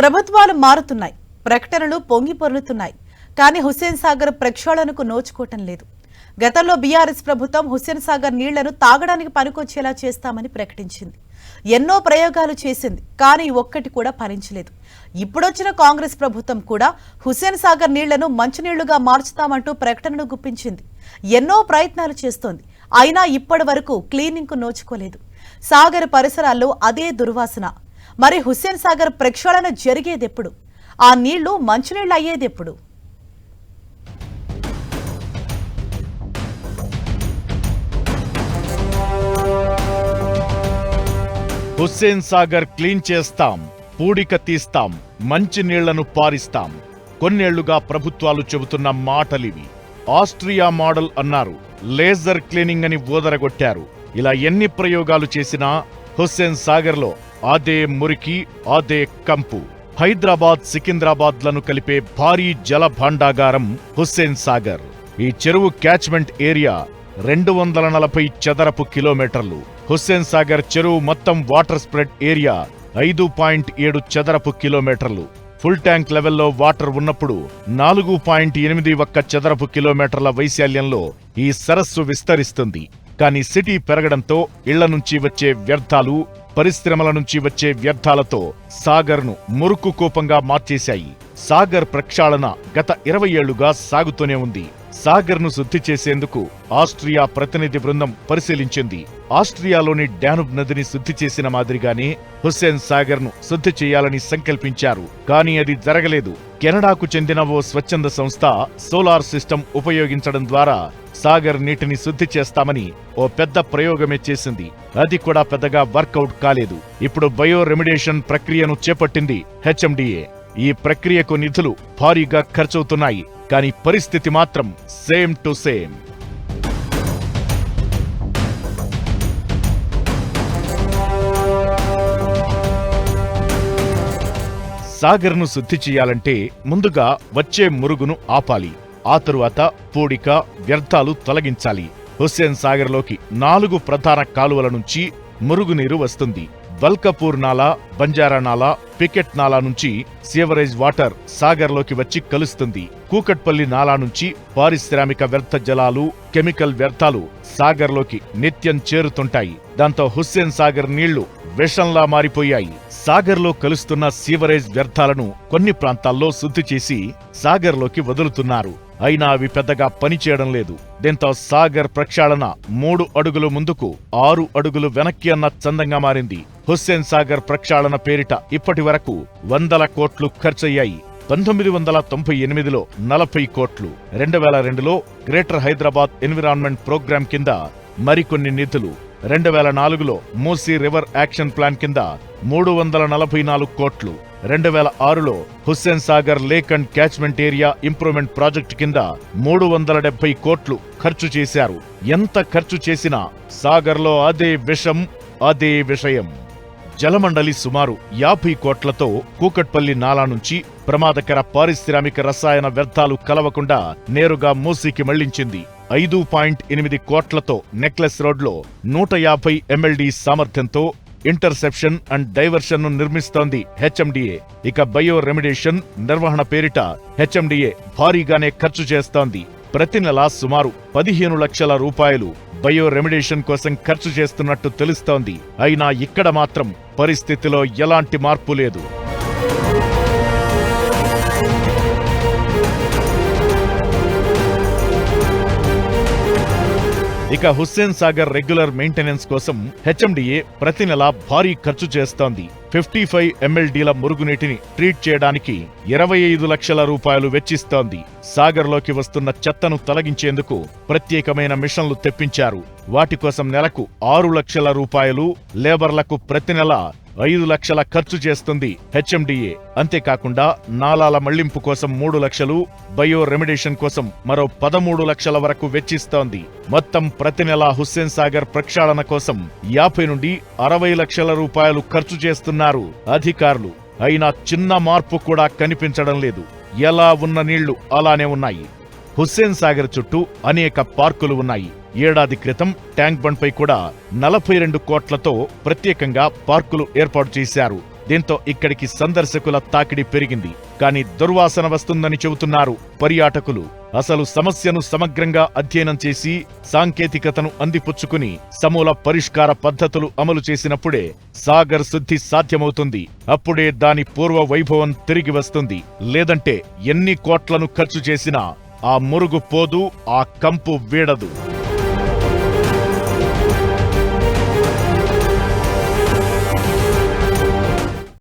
ప్రభుత్వాలు మారుతున్నాయి ప్రకటనలు పొంగిపొరులుతున్నాయి కానీ హుస్సేన్ సాగర్ ప్రక్షాళనకు నోచుకోవటం లేదు. గతంలో బీఆర్ఎస్ ప్రభుత్వం హుస్సేన్ సాగర్ నీళ్ళను తాగడానికి పనికొచ్చేలా చేస్తామని ప్రకటించింది. ఎన్నో ప్రయోగాలు చేసింది కానీ ఒక్కటి కూడా ఫలించలేదు. ఇప్పుడొచ్చిన కాంగ్రెస్ ప్రభుత్వం కూడా హుస్సేన్ సాగర్ నీళ్ళను మంచినీళ్ళుగా మార్చుతామంటూ ప్రకటనను గుప్పించింది. ఎన్నో ప్రయత్నాలు చేస్తోంది అయినా ఇప్పటి వరకు క్లీనింగ్కు నోచుకోలేదు. సాగర్ పరిసరాల్లో అదే దుర్వాసన. మరి హుస్సేన్ సాగర్ ప్రక్షాళన జరిగేదెప్పుడు? ఆ నీళ్ళు మంచినీళ్ళు అయ్యేదెప్పుడు? హుస్సేన్ సాగర్ క్లీన్ చేస్తాం పూడిక తీస్తాం మంచి నీళ్ళను పారిస్తాం. కొన్నేళ్ళుగా ప్రభుత్వాలు చెబుతున్న మాటలివి. ఆస్ట్రియా మోడల్ అన్నారు లేజర్ క్లీనింగ్ అని ఊదరగొట్టారు ఇలా ఎన్ని ప్రయోగాలు చేసినా హుస్సేన్ సాగర్లో అదే మురికి అదే కంపు. హైదరాబాద్ సికింద్రాబాద్లను కలిపే భారీ జల భాండాగారం హుస్సేన్ సాగర్. ఈ చెరువు క్యాచ్మెంట్ ఏరియా రెండు వందల నలభై చదరపు కిలోమీటర్లు. హుస్సేన్ సాగర్ చెరువు మొత్తం వాటర్ స్ప్రెడ్ ఏరియా ఐదు పాయింట్ ఏడు చదరపు కిలోమీటర్లు. ఫుల్ ట్యాంక్ లెవెల్లో వాటర్ ఉన్నప్పుడు నాలుగు పాయింట్ ఎనిమిది ఒక్క చదరపు కిలోమీటర్ల వైశాల్యంలో ఈ సరస్సు విస్తరిస్తుంది. కానీ సిటీ పెరగడంతో ఇళ్ళ నుంచి వచ్చే వ్యర్థాలు పరిశ్రమల నుంచి వచ్చే వ్యర్థాలతో సాగర్ను మురుకు కూపంగా మార్చేశాయి. సాగర్ ప్రక్షాళన గత ఇరవై ఏళ్ళుగా సాగుతూనే ఉంది. సాగర్ను శుద్ధి చేసేందుకు ఆస్ట్రియా ప్రతినిధి బృందం పరిశీలించింది. ఆస్ట్రియాలోని డానుబ్ నదిని శుద్ధి చేసిన మాదిరిగానే హుస్సేన్ సాగర్ను శుద్ధి చేయాలని సంకల్పించారు. కానీ అది జరగలేదు. కెనడాకు చెందిన ఓ స్వచ్ఛంద సంస్థ సోలార్ సిస్టమ్ ఉపయోగించడం ద్వారా సాగర్ నీటిని శుద్ధి చేస్తామని ఓ పెద్ద ప్రయోగమే చేసింది. అది కూడా పెద్దగా వర్కౌట్ కాలేదు. ఇప్పుడు బయో రెమిడేషన్ ప్రక్రియను చేపట్టింది హెచ్ఎండిఏ. ఈ ప్రక్రియకు నిధులు భారీగా ఖర్చవుతున్నాయి. కానీ పరిస్థితి మాత్రం సేమ్ టు సేమ్. సాగర్ను శుద్ధి చేయాలంటే ముందుగా వచ్చే మురుగును ఆపాలి. ఆ తరువాత పూడిక వ్యర్థాలు తొలగించాలి. హుస్సేన్ సాగర్లోకి నాలుగు ప్రధాన కాలువల నుంచి మురుగునీరు వస్తుంది. వల్కపూర్ నాలా బంజారా నాలా పికెట్ నాలా నుంచి సీవరేజ్ వాటర్ సాగర్లోకి వచ్చి కలుస్తుంది. కూకట్పల్లి నాలా నుంచి పారిశ్రామిక వ్యర్థ జలాలు కెమికల్ వ్యర్థాలు సాగర్లోకి నిత్యం చేరుతుంటాయి. దాంతో హుస్సేన్ సాగర్ నీళ్ళు విషంలా మారిపోయాయి. సాగర్లో కలుస్తున్న సీవరేజ్ వ్యర్థాలను కొన్ని ప్రాంతాల్లో శుద్ధి చేసి సాగర్లోకి వదులుతున్నారు. అయినా అవి పెద్దగా పనిచేయడం లేదు. దీంతో సాగర్ ప్రక్షాళన మూడు అడుగులు ముందుకు ఆరు అడుగులు వెనక్కి అన్న చందంగా మారింది. హుస్సేన్ సాగర్ ప్రక్షాళన పేరిట ఇప్పటి వరకు వందల కోట్లు ఖర్చయ్యాయి. పంతొమ్మిది వందల తొంభై ఎనిమిదిలో నలభై కోట్లు. రెండు వేల రెండులో గ్రేటర్ హైదరాబాద్ ఎన్విరాన్మెంట్ ప్రోగ్రాం కింద మరికొన్ని నిధులు. రెండు వేల నాలుగులో మూసీ రివర్ యాక్షన్ ప్లాన్ కింద మూడు వందల నలభై నాలుగు కోట్లు. రెండు వేల ఆరులో Hussain Sagar lake and catchment area improvement project కింద మూడు వందల డెబ్బై కోట్లు ఖర్చు చేశారు. ఎంత ఖర్చు చేసినా సాగర్లో అదే విషం అదే విషయం. జలమండలి సుమారు యాభై కోట్లతో కూకట్పల్లి నాలా నుంచి ప్రమాదకర పారిశ్రామిక రసాయన వ్యర్థాలు కలవకుండా నేరుగా మూసీకి మళ్ళించింది. ఐదు పాయింట్ ఎనిమిది కోట్లతో నెక్లెస్ రోడ్లో నూట యాభై ఎమ్మెల్డీ సామర్థ్యంతో ఇంటర్సెప్షన్ అండ్ డైవర్షన్ను నిర్మిస్తోంది హెచ్ఎండిఏ. ఇక బయో రెమిడేషన్ నిర్వహణ పేరిట హెచ్ఎండిఏ భారీగానే ఖర్చు చేస్తోంది. ప్రతి నెల సుమారు పదిహేను లక్షల రూపాయలు బయో రెమిడేషన్ కోసం ఖర్చు చేస్తున్నట్టు తెలుస్తోంది. అయినా ఇక్కడ మాత్రం పరిస్థితిలో ఎలాంటి మార్పు లేదు. ఇక హుస్సేన్ సాగర్ రెగ్యులర్ మెయింటెనెన్స్ కోసం హెచ్ఎండిఏ ప్రతి నెల భారీ ఖర్చు చేస్తోంది. ఫిఫ్టీ ఫైవ్ ఎంఎల్డీల మురుగునీటిని ట్రీట్ చేయడానికి ఇరవై ఐదు లక్షల రూపాయలు వెచ్చిస్తోంది. సాగర్లోకి వస్తున్న చెత్తను తొలగించేందుకు ప్రత్యేకమైన మిషన్లు తెప్పించారు. వాటి కోసం నెలకు ఆరు లక్షల రూపాయలు లేబర్లకు ప్రతి నెల ఐదు లక్షల ఖర్చు చేస్తుంది హెచ్ఎండిఏ. అంతేకాకుండా నాలాల మళ్ళింపు కోసం మూడు లక్షలు బయో రెమిడేషన్ కోసం మరో పదమూడు లక్షల వరకు వెచ్చిస్తోంది. మొత్తం ప్రతి నెల హుస్సేన్ సాగర్ ప్రక్షాళన కోసం యాభై నుండి అరవై లక్షల రూపాయలు ఖర్చు చేస్తున్న చేస్తున్నారు అధికారులు. అయినా చిన్న మార్పు కూడా కనిపించడం లేదు. ఎలా ఉన్న నీళ్ళు అలానే ఉన్నాయి. హుస్సేన్ సాగర్ చుట్టూ అనేక పార్కులు ఉన్నాయి. ఏడాది క్రితం ట్యాంక్ బండ్ పై కూడా నలభై రెండు కోట్లతో ప్రత్యేకంగా పార్కులు ఏర్పాటు చేశారు. దీంతో ఇక్కడికి సందర్శకుల తాకిడి పెరిగింది. కానీ దుర్వాసన వస్తుందని చెబుతున్నారు పర్యాటకులు. అసలు సమస్యను సమగ్రంగా అధ్యయనం చేసి సాంకేతికతను అందిపుచ్చుకుని సమూల పరిష్కార పద్ధతులు అమలు చేసినప్పుడే సాగర్ శుద్ధి సాధ్యమవుతుంది. అప్పుడే దాని పూర్వ వైభవం తిరిగి వస్తుంది. లేదంటే ఎన్ని కోట్లను ఖర్చు చేసినా ఆ మురుగు పోదు ఆ కంపు వీడదు.